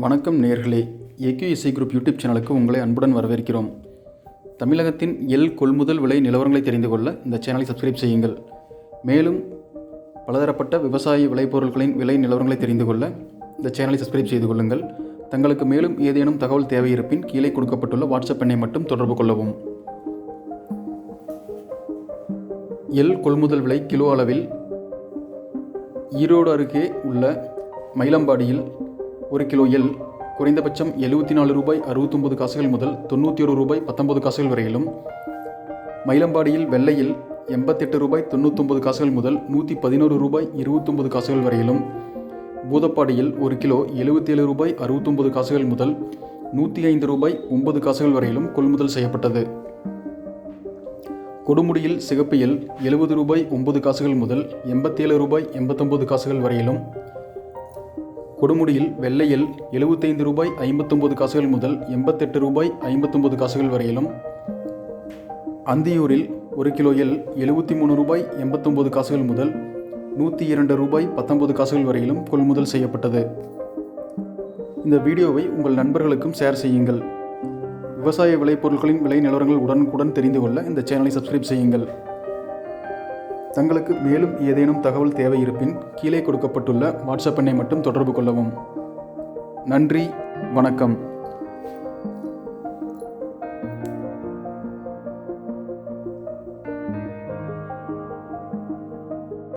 வணக்கம் நேர்களே. ஏகேஎஸ்ஐ group YouTube சேனலுக்கு உங்களை அன்புடன் வரவேற்கிறோம். தமிழகத்தின் எல் கொள்முதல் விலை நிலவரங்களை தெரிந்து கொள்ள இந்த சேனலை சப்ஸ்கிரைப் செய்யுங்கள். மேலும் பலதரப்பட்ட விவசாய விளைபொருட்களின் விலை நிலவரங்களை தெரிந்து கொள்ள இந்த சேனலை சப்ஸ்கிரைப் செய்து கொள்ளுங்கள். தங்களுக்கு மேலும் ஏதேனும் தகவல் தேவை இருப்பின் கீழே கொடுக்கப்பட்டுள்ள வாட்ஸ்அப் எண்ணை மட்டும் தொடர்பு கொள்ளவும். எல் கொள்முதல் விலை கிலோ அளவில் ஈரோடு அருகே உள்ள மயிலம்பாடியில் ஒரு கிலோ எல் குறைந்தபட்சம் எழுபத்தி நாலு ரூபாய் அறுபத்தொம்பது காசுகள் முதல் தொண்ணூற்றி ஒரு ரூபாய் பத்தொன்பது காசுகள் வரையிலும். மயிலம்பாடியில் வெள்ளையில் எண்பத்தெட்டு ரூபாய் தொண்ணூத்தொம்பது காசுகள் முதல் நூற்றி பதினோரு ரூபாய் இருபத்தொம்பது காசுகள் வரையிலும். பூதப்பாடியில் ஒரு கிலோ எழுபத்தேழு ரூபாய் அறுபத்தொம்பது காசுகள் முதல் நூற்றி ஐந்து ரூபாய் ஒன்பது காசுகள் வரையிலும் கொள்முதல் செய்யப்பட்டது. கொடுமுடியில் சிகப்பியில் எழுபது ரூபாய் ஒன்பது காசுகள் முதல் எண்பத்தேழு ரூபாய் எண்பத்தொம்பது காசுகள் வரையிலும். கொடுமுடியில் வெள்ளையில் எழுபத்தைந்து ரூபாய் ஐம்பத்தொம்பது காசுகள் முதல் எண்பத்தெட்டு ரூபாய் ஐம்பத்தொம்பது காசுகள் வரையிலும் அந்தியூரில் ஒரு கிலோ எல் எழுபத்தி மூணு ரூபாய் எண்பத்தொம்பது காசுகள் முதல் நூற்றி இரண்டு ரூபாய் பத்தொன்பது காசுகள் வரையிலும் கொள்முதல் செய்யப்பட்டது. இந்த வீடியோவை உங்கள் நண்பர்களுக்கும் ஷேர் செய்யுங்கள். விவசாய விளைபொருட்களின் விலை நிலவரங்கள் உடனுக்குடன் தெரிந்து கொள்ள இந்த சேனலை சப்ஸ்கிரைப் செய்யுங்கள். தங்களுக்கு மேலும் ஏதேனும் தகவல் தேவை இருப்பின் கீழே கொடுக்கப்பட்டுள்ள வாட்ஸ்அப் எண்ணை மட்டும் தொடர்பு கொள்ளவும். நன்றி வணக்கம்.